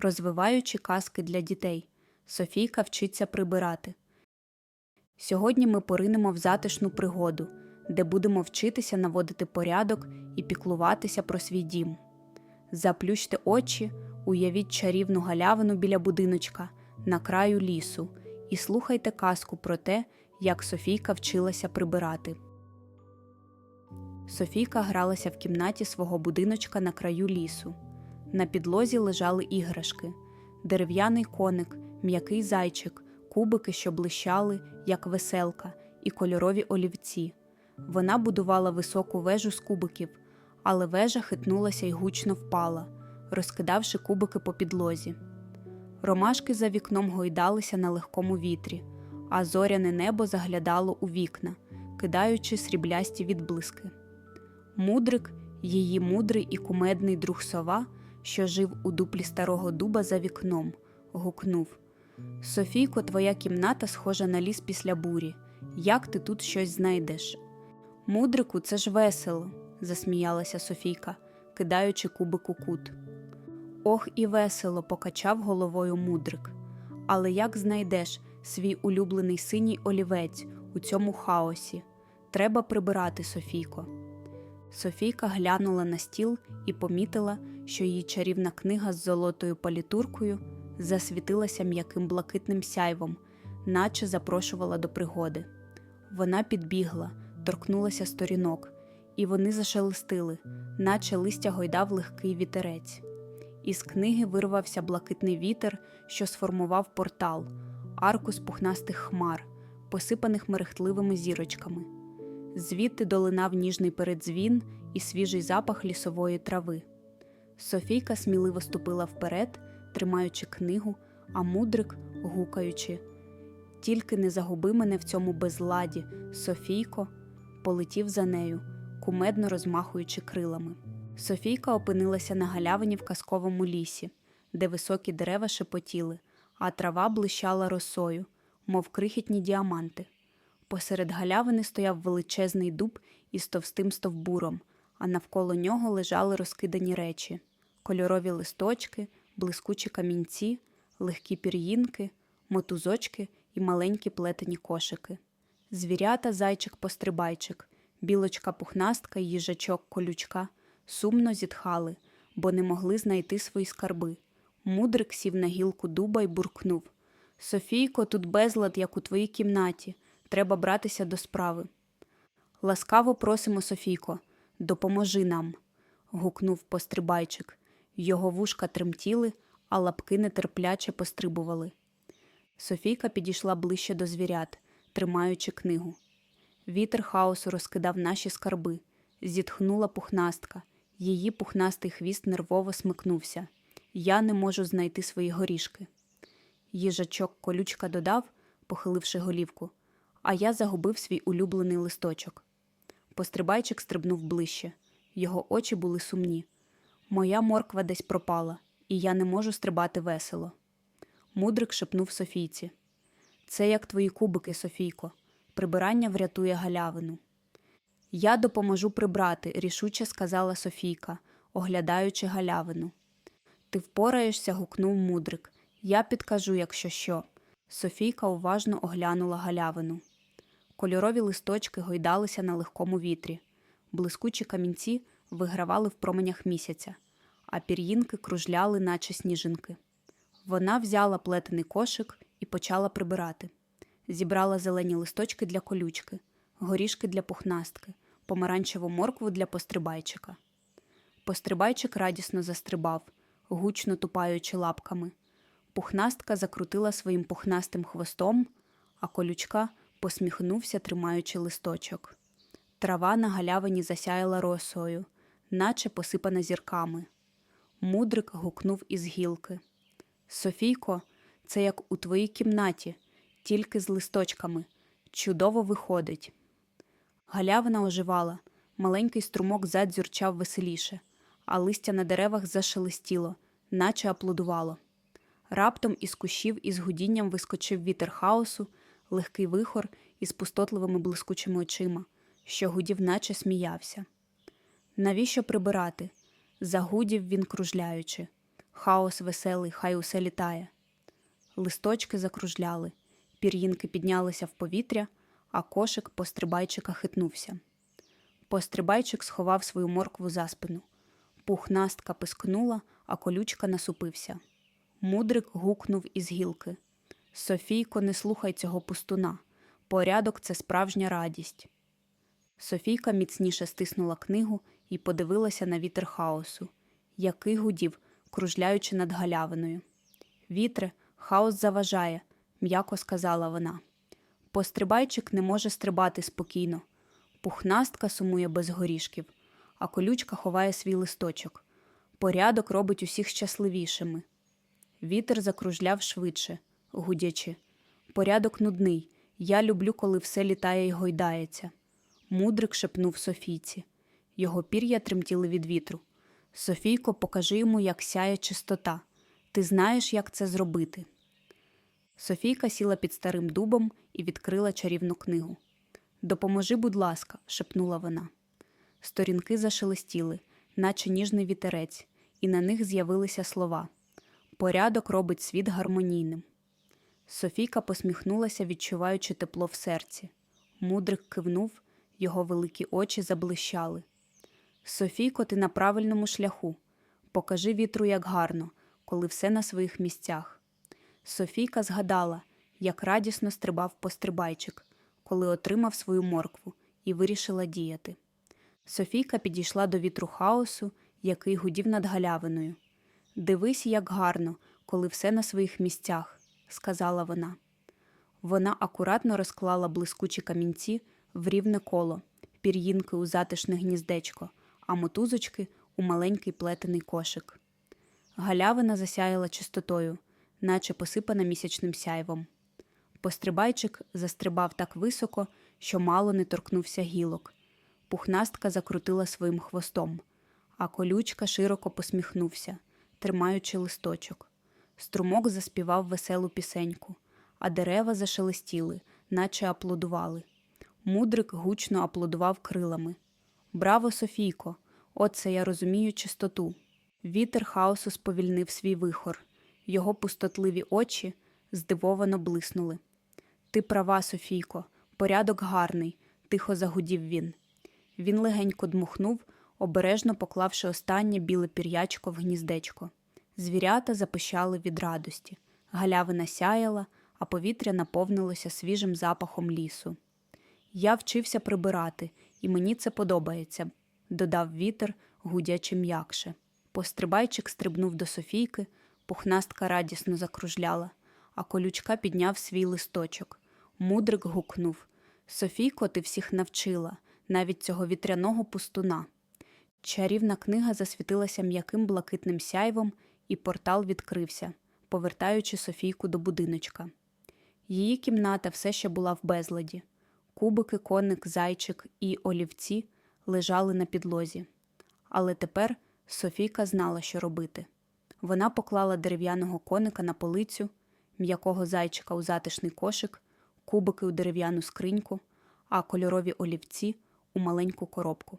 розвиваючи казки для дітей. Софійка вчиться прибирати. Сьогодні ми поринемо в затишну пригоду, де будемо вчитися наводити порядок і піклуватися про свій дім. Заплющте очі, уявіть чарівну галявину біля будиночка на краю лісу і слухайте казку про те, як Софійка вчилася прибирати. Софійка гралася в кімнаті свого будиночка на краю лісу. На підлозі лежали іграшки, дерев'яний коник, м'який зайчик, кубики, що блищали, як веселка, і кольорові олівці. Вона будувала високу вежу з кубиків, але вежа хитнулася й гучно впала, розкидавши кубики по підлозі. Ромашки за вікном гойдалися на легкому вітрі, а зоряне небо заглядало у вікна, кидаючи сріблясті відблиски. Мудрик, її мудрий і кумедний друг сова, що жив у дуплі старого дуба за вікном, гукнув Софійко, твоя кімната схожа на ліс після бурі. Як ти тут щось знайдеш? Мудрику, це ж весело, засміялася Софійка, кидаючи кубик у кут. Ох, і весело, покачав головою мудрик. Але як знайдеш свій улюблений синій олівець у цьому хаосі? Треба прибирати, Софійко. Софійка глянула на стіл і помітила, що її чарівна книга з золотою палітуркою засвітилася м'яким блакитним сяйвом, наче запрошувала до пригоди. Вона підбігла, торкнулася сторінок, і вони зашелестили, наче листя гойдав легкий вітерець. Із книги вирвався блакитний вітер, що сформував портал, арку з пухнастих хмар, посипаних мерехтливими зірочками. Звідти долинав ніжний передзвін і свіжий запах лісової трави. Софійка сміливо ступила вперед, тримаючи книгу, а мудрик, гукаючи Тільки не загуби мене в цьому безладі, Софійко, полетів за нею, кумедно розмахуючи крилами. Софійка опинилася на галявині в казковому лісі, де високі дерева шепотіли, а трава блищала росою, мов крихітні діаманти. Посеред галявини стояв величезний дуб із товстим стовбуром, а навколо нього лежали розкидані речі кольорові листочки, блискучі камінці, легкі пір'їнки, мотузочки і маленькі плетені кошики. Звірята, зайчик-пострибайчик, білочка пухнастка і їжачок колючка сумно зітхали, бо не могли знайти свої скарби. Мудрик сів на гілку дуба й буркнув Софійко, тут безлад, як у твоїй кімнаті. Треба братися до справи. Ласкаво просимо, Софійко, допоможи нам. гукнув пострибайчик. Його вушка тремтіли, а лапки нетерпляче пострибували. Софійка підійшла ближче до звірят, тримаючи книгу. Вітер хаосу розкидав наші скарби, зітхнула пухнастка. Її пухнастий хвіст нервово смикнувся. Я не можу знайти свої горішки. Їжачок колючка додав, похиливши голівку, а я загубив свій улюблений листочок. Пострибайчик стрибнув ближче. Його очі були сумні. Моя морква десь пропала, і я не можу стрибати весело. Мудрик шепнув Софійці. Це як твої кубики, Софійко. Прибирання врятує галявину. Я допоможу прибрати, рішуче сказала Софійка, оглядаючи галявину. Ти впораєшся, гукнув мудрик. Я підкажу, якщо що. Софійка уважно оглянула галявину. Кольорові листочки гойдалися на легкому вітрі, блискучі камінці вигравали в променях місяця, а пір'їнки кружляли, наче сніжинки. Вона взяла плетений кошик і почала прибирати. Зібрала зелені листочки для колючки, горішки для пухнастки, помаранчеву моркву для пострибайчика. Пострибайчик радісно застрибав, гучно тупаючи лапками. Пухнастка закрутила своїм пухнастим хвостом, а колючка посміхнувся, тримаючи листочок. Трава на галявині засяяла росою, наче посипана зірками. Мудрик гукнув із гілки. Софійко, це як у твоїй кімнаті, тільки з листочками. Чудово виходить. Галявина оживала, маленький струмок задзюрчав веселіше, а листя на деревах зашелестіло, наче аплодувало. Раптом із кущів із гудінням вискочив вітер хаосу, легкий вихор із пустотливими блискучими очима, що гудів, наче сміявся. Навіщо прибирати? Загудів він кружляючи. хаос веселий, хай усе літає. Листочки закружляли, пір'їнки піднялися в повітря, а кошик пострибайчика хитнувся. Пострибайчик сховав свою моркву за спину. Пухнастка пискнула, а колючка насупився. Мудрик гукнув із гілки. Софійко, не слухай цього пустуна. Порядок це справжня радість. Софійка міцніше стиснула книгу і подивилася на вітер хаосу, який гудів, кружляючи над галявиною. Вітре, хаос заважає, м'яко сказала вона. Пострибайчик не може стрибати спокійно. Пухнастка сумує без горішків, а колючка ховає свій листочок. Порядок робить усіх щасливішими. Вітер закружляв швидше, гудячи. Порядок нудний. Я люблю, коли все літає й гойдається. Мудрик шепнув Софійці. Його пір'я тремтіли від вітру. Софійко, покажи йому, як сяє чистота. Ти знаєш, як це зробити. Софійка сіла під старим дубом і відкрила чарівну книгу. Допоможи, будь ласка, шепнула вона. Сторінки зашелестіли, наче ніжний вітерець, і на них з'явилися слова Порядок робить світ гармонійним. Софійка посміхнулася, відчуваючи тепло в серці. Мудрик кивнув, його великі очі заблищали. Софійко, ти на правильному шляху. Покажи вітру, як гарно, коли все на своїх місцях. Софійка згадала, як радісно стрибав пострибайчик, коли отримав свою моркву і вирішила діяти. Софійка підійшла до вітру хаосу, який гудів над галявиною. Дивись, як гарно, коли все на своїх місцях, сказала вона. Вона акуратно розклала блискучі камінці в рівне коло, пір'їнки у затишне гніздечко, а мотузочки у маленький плетений кошик. Галявина засяяла чистотою, наче посипана місячним сяйвом. Пострибайчик застрибав так високо, що мало не торкнувся гілок. Пухнастка закрутила своїм хвостом, а колючка широко посміхнувся, тримаючи листочок. Струмок заспівав веселу пісеньку, а дерева зашелестіли, наче аплодували. Мудрик гучно аплодував крилами. Браво, Софійко! Оце я розумію чистоту. Вітер хаосу сповільнив свій вихор. Його пустотливі очі здивовано блиснули. Ти права, Софійко, порядок гарний, тихо загудів він. Він легенько дмухнув, обережно поклавши останнє біле пір'ячко в гніздечко. Звірята запищали від радості. Галявина сяяла, а повітря наповнилося свіжим запахом лісу. Я вчився прибирати, і мені це подобається, додав вітер, гудячи м'якше. Пострибайчик стрибнув до Софійки, пухнастка радісно закружляла, а колючка підняв свій листочок. Мудрик гукнув Софійко, ти всіх навчила, навіть цього вітряного пустуна. Чарівна книга засвітилася м'яким блакитним сяйвом, і портал відкрився, повертаючи Софійку до будиночка. Її кімната все ще була в безладі. Кубики, коник, зайчик і олівці лежали на підлозі. Але тепер Софійка знала, що робити. Вона поклала дерев'яного коника на полицю, м'якого зайчика у затишний кошик, кубики у дерев'яну скриньку, а кольорові олівці у маленьку коробку.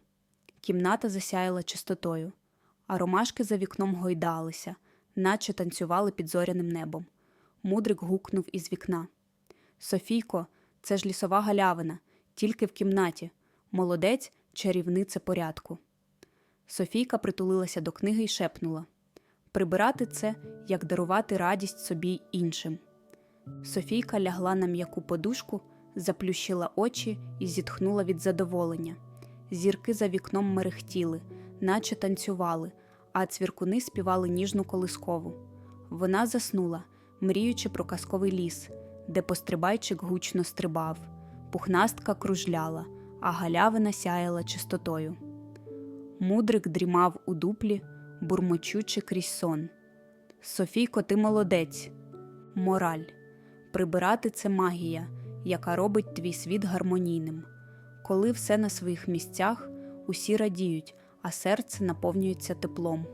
Кімната засяяла чистотою, а ромашки за вікном гойдалися, наче танцювали під зоряним небом. Мудрик гукнув із вікна. Софійко, це ж лісова галявина, тільки в кімнаті. Молодець, чарівниця порядку. Софійка притулилася до книги і шепнула Прибирати це, як дарувати радість собі іншим. Софійка лягла на м'яку подушку, заплющила очі і зітхнула від задоволення. Зірки за вікном мерехтіли, наче танцювали, а цвіркуни співали ніжну колискову. Вона заснула, мріючи про казковий ліс, де пострибайчик гучно стрибав, пухнастка кружляла, а галявина сяяла чистотою. Мудрик дрімав у дуплі, бурмочучи крізь сон. Софійко, ти молодець. Мораль. Прибирати це магія, яка робить твій світ гармонійним. Коли все на своїх місцях, усі радіють, а серце наповнюється теплом.